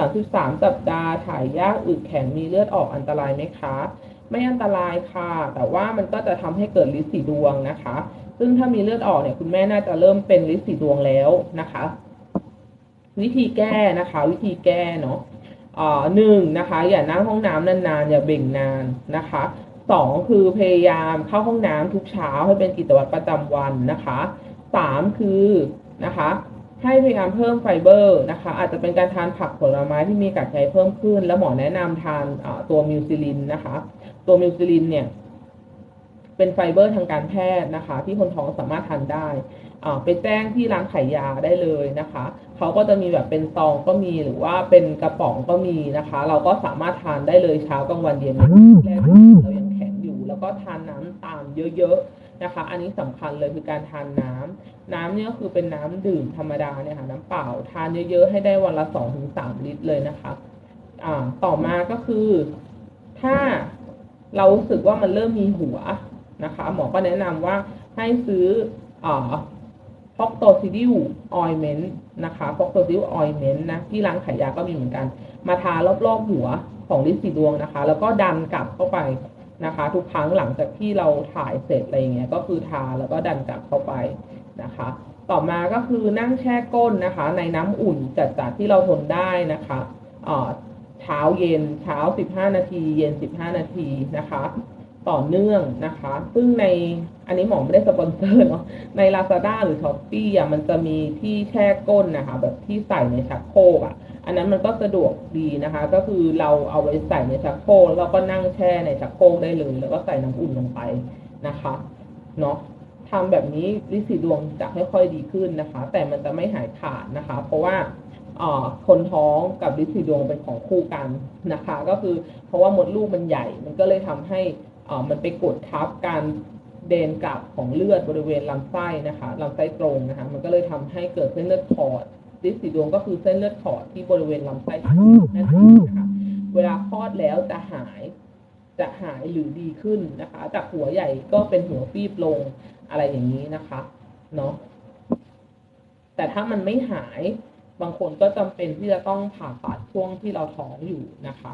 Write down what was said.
33 สัปดาห์ถ่ายยากอึแข็งมีเลือดออกอันตรายไหมคะ ไม่อันตรายค่ะ แต่ว่ามันก็จะทำให้เกิดลิสีดวงนะคะ ซึ่งถ้ามีเลือดออกเนี่ยคุณแม่น่าจะเริ่มเป็นลิสีดวงแล้วนะคะ วิธีแก้นะคะ วิธีแก้เนาะอ่าหนึ่งนะคะ อย่านั่งห้องน้ำนานๆ อย่าเบ่งนานนะคะสองคือพยายามเข้าห้องน้ำทุกเช้าให้เป็นกิจวัตรประจำวันนะคะสามคือนะคะ ให้พยายามเพิ่มไฟเบอร์นะคะ อาจจะเป็นการทานผักผลไม้ที่มีกากใยเพิ่มขึ้น แล้วหมอแนะนำทานอ่าตัวมิวซิลินนะคะ ตัวมิวซิลินเนี่ย เป็นไฟเบอร์ทางการแพทย์นะคะ ที่คนท้องสามารถทานได้อ่าไปแจ้งที่ร้านขายยาได้เลยนะคะ เขาก็จะมีแบบเป็นซองก็มีหรือว่าเป็นกระป๋องก็มีนะคะ เราก็สามารถทานได้เลยเช้ากลางวันเย็นแรกเรายังแข็งอยู่ แล้วก็ทานน้ำตามเยอะๆ นะคะ อันนี้สำคัญเลยคือการทานน้ำน้ำเนี่ยก็คือเป็นน้ำดื่มธรรมดาเนี่ยค่ะน้ำเปล่าทานเยอะๆให้ได้วันละสองถึงสามลิตรเลยนะคะอ่าต่อมาก็คือถ้าเรารู้สึกว่ามันเริ่มมีหัวนะคะ หมอก็แนะนำว่าให้ซื้ออ่าพอกโตซิดิวออยเมนต์นะคะพอกโตซิดิวออยเมนต์นะที่ร้านขายยาก็มีเหมือนกัน มาทารอบๆหัวของลินสีดวงนะคะ แล้วก็ดันกลับเข้าไป นะคะ ทุกครั้งหลังจากที่เราถ่ายเสร็จอะไรเงี้ยก็คือทาแล้วก็ดันกลับเข้าไปนะคะ ต่อมาก็คือนั่งแช่ก้นนะคะ ในน้ำอุ่นจัดๆที่เราทนได้นะคะอ่าเช้าเย็นเช้า 15 นาที เย็น 15 นาทีนะคะ ต่อเนื่องนะคะ ซึ่งในอันนี้หมอไม่ได้สปอนเซอร์เนาะใน Lazada หรือ s h อ p e e อะมันจะมีที่แช่ก้นนะคะ แบบที่ใส่ในชักโครกอะ อันนั้นมันก็สะดวกดีนะคะ ก็คือเราเอาไว้ใส่ในชักโครกแล้วเราก็นั่งแช่ในชักโครกได้เลย แล้วก็ใส่น้ำอุ่นลงไปนะคะเนาะทำแบบนี้ลิสีดวงจะค่อยๆดีขึ้นนะคะ แต่มันจะไม่หายขาดนะคะ เพราะว่าอ่าคนท้องกับลิสีดวงเป็นของคู่กันนะคะ ก็คือเพราะว่ามดลูกมันใหญ่ มันก็เลยทำให้อ่ามันไปกดทับการเดนกลับของเลือดบริเวณลำไส้นะคะลำไส้ตรงนะคะ มันก็เลยทำให้เกิดเส้นเลือดขอด ซิสีดวงก็คือเส้นเลือดขอดที่บริเวณลำไส้นั่นเองนะคะเวลาคลอดแล้วจะหายจะหายหรือดีขึ้นนะคะ จากหัวใหญ่ก็เป็นหัวฟีบลงอะไรอย่างนี้นะคะเนาะแต่ถ้ามันไม่หายบางคนก็จำเป็นที่จะต้องผ่าตัดช่วงที่เราท้องอยู่นะคะ